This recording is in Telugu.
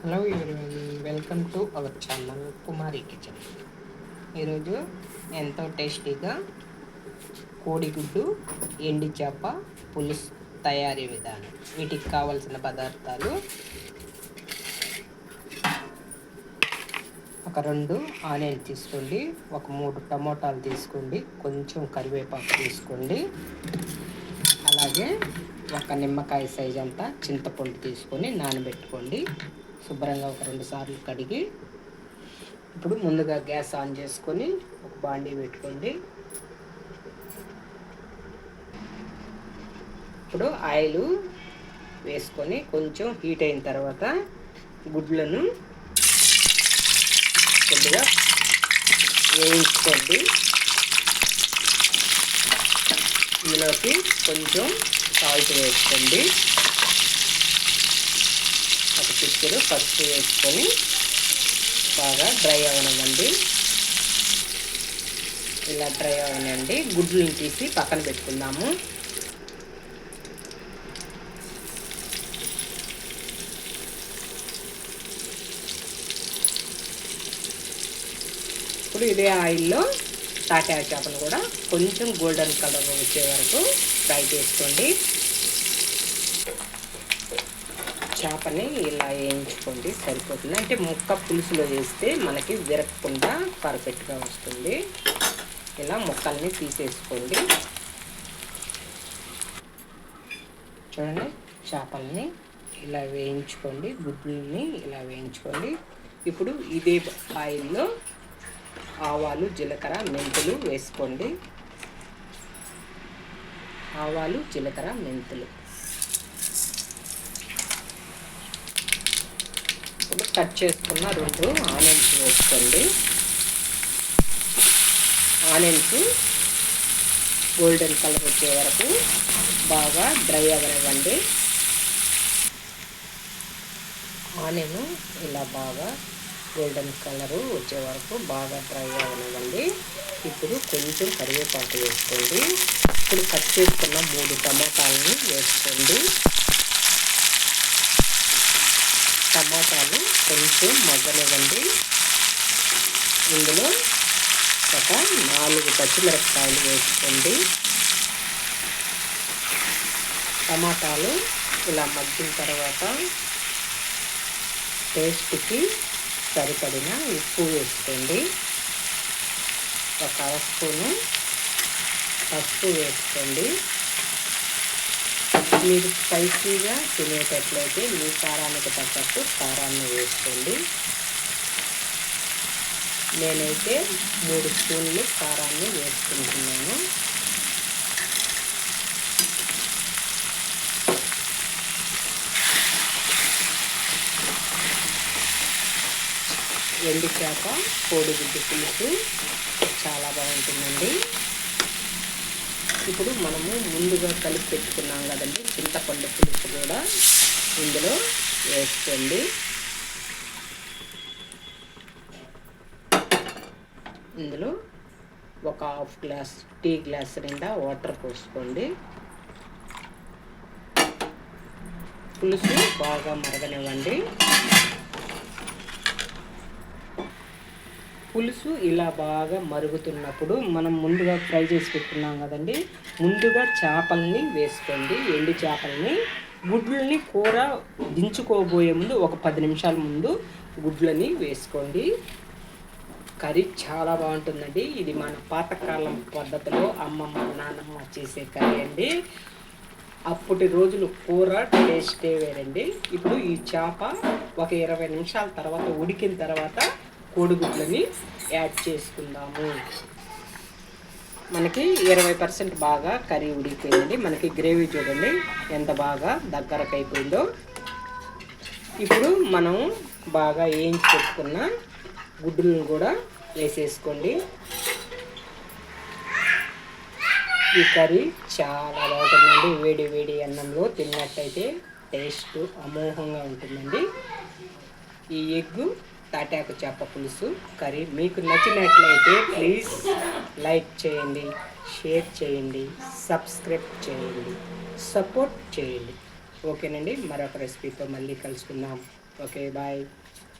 Hello everyone welcome to our channel Kumari kitchen. ఈరోజు ఎంతో టేస్టీగా కోడిగుడ్డు ఎండి చేప పులుసు తయారీ విధానం వీటికి కావలసిన పదార్థాలు ఒక రెండు ఆనియన్ తీసుకోండి ఒక మూడు టమోటాలు తీసుకోండి కొంచెం కరివేపాకు తీసుకోండి. అలాగే ఒక నిమ్మకాయ సైజ్ అంతా చింతపండు తీసుకొని నానబెట్టుకోండి. శుభ్రంగా ఒక రెండు సార్లు కడిగి ఇప్పుడు ముందుగా గ్యాస్ ఆన్ చేసుకొని ఒక బాండీ పెట్టుకోండి. ఇప్పుడు ఆయిల్ వేసుకొని కొంచెం హీట్ అయిన తర్వాత గుడ్లను కొద్దిగా వేయించుకోండి. ఇందులోకి కొంచెం సాల్ట్ వేసుకోండి. ఒక పసుపు వేసుకొని బాగా డ్రై అవనివ్వండి. ఇలా డ్రై అవనండి గుడ్లను తీసి పక్కన పెట్టుకుందాము. ఇప్పుడు ఇదే ఆయిల్లో తాటాయ చేపను కూడా కొంచెం గోల్డెన్ కలర్ వచ్చే వరకు ఫ్రై చేసుకోండి. చేపని ఇలా వేయించుకోండి సరిపోతుంది. అంటే ముక్క పులుసులో వేస్తే మనకి విరగకుండా పర్ఫెక్ట్గా వస్తుంది. ఇలా ముక్కల్ని తీసేసుకోండి. చూడండి చేపల్ని ఇలా వేయించుకోండి గుడ్లని ఇలా వేయించుకోండి. ఇప్పుడు ఇదే ఆయిల్లో ఆవాలు జీలకర్ర మెంతులు వేసుకోండి. ఆవాలు జీలకర్ర మెంతులు. ఇప్పుడు కట్ చేసుకున్న రెండు ఆనియన్స్ వేసుకోండి. ఆనియన్స్ గోల్డెన్ కలర్ వచ్చే వరకు బాగా డ్రై అవ్వనివ్వండి. ఆనియన్ ఇలా బాగా గోల్డెన్ కలరు వచ్చే వరకు బాగా డ్రై అవ్వనివ్వండి. ఇప్పుడు కొంచెం కరివేపాకు వేసుకోండి. ఇప్పుడు కట్ చేసుకున్న మూడు టమాటాలని వేసుకోండి. టమాటాలు కొంచెం మగ్గనివ్వండి. ఇందులో ఒక నాలుగు పచ్చిమిరపకాయలు వేసుకోండి. టమాటాలు ఇలా మగ్గిన తర్వాత టేస్ట్కి సరిపడిన ఉప్పు వేసుకోండి. ఒక అర స్పూను పసుపు వేసుకోండి. మీరు స్పైసీగా తినేటట్లయితే మీ కారానికి తగ్గట్టు కారాన్ని వేసుకోండి. నేనైతే మూడు స్పూన్లు కారాన్ని వేసుకుంటున్నాను. ఎండి చేప కోడిగుడ్డు పులుసు. చాలా బాగుంటుందండి. ఇప్పుడు మనము ముందుగా కలిపి పెట్టుకున్నాం కదండి. చింతపండు పులుసు కూడా ఇందులో వేసుకోండి. ఇందులో ఒక హాఫ్ గ్లాస్ టీ గ్లాస్ నిండా వాటర్ పోసుకోండి. పులుసు బాగా మరగనివ్వండి. పులుసు ఇలా బాగా మరుగుతున్నప్పుడు మనం ముందుగా ఫ్రై చేసి పెట్టుకున్నాం కదండి. ముందుగా చేపల్ని వేసుకోండి. ఎండు చేపల్ని గుడ్లని కూర దించుకోబోయే ముందు ఒక పది నిమిషాల ముందు గుడ్లని వేసుకోండి. కర్రీ చాలా బాగుంటుందండి. ఇది మన పాతకాలం పద్ధతిలో అమ్మమ్మ నాన్నమ్మ చేసే కర్రీ అండి. అప్పటి రోజులు కూర టేస్టే వేరండి. ఇప్పుడు ఈ చేప ఒక ఇరవై నిమిషాల తర్వాత ఉడికిన తర్వాత కోడిగుడ్లని యాడ్ చేసుకుందాము. మనకి ఇరవై పర్సెంట్ బాగా కర్రీ ఉడికిపోయింది మనకి గ్రేవీ చూడండి ఎంత బాగా దగ్గరకు అయిపోయిందో. ఇప్పుడు మనం బాగా వేయించి పెట్టుకున్న గుడ్డులను కూడా వేసేసుకోండి. ఈ కర్రీ చాలా బాగుంటుందండి. వేడి వేడి అన్నంలో తిన్నట్టయితే టేస్ట్ అమోఘంగా ఉంటుందండి. ఈ ఎగ్గు తాటాకు చేప పులుసు కర్రీ. మీకు నచ్చినట్లయితే ప్లీజ్ లైక్ చేయండి షేర్ చేయండి సబ్స్క్రైబ్ చేయండి సపోర్ట్ చేయండి. ఓకేనండి మరొక రెసిపీతో మళ్ళీ కలుసుకుందాం. Okay bye.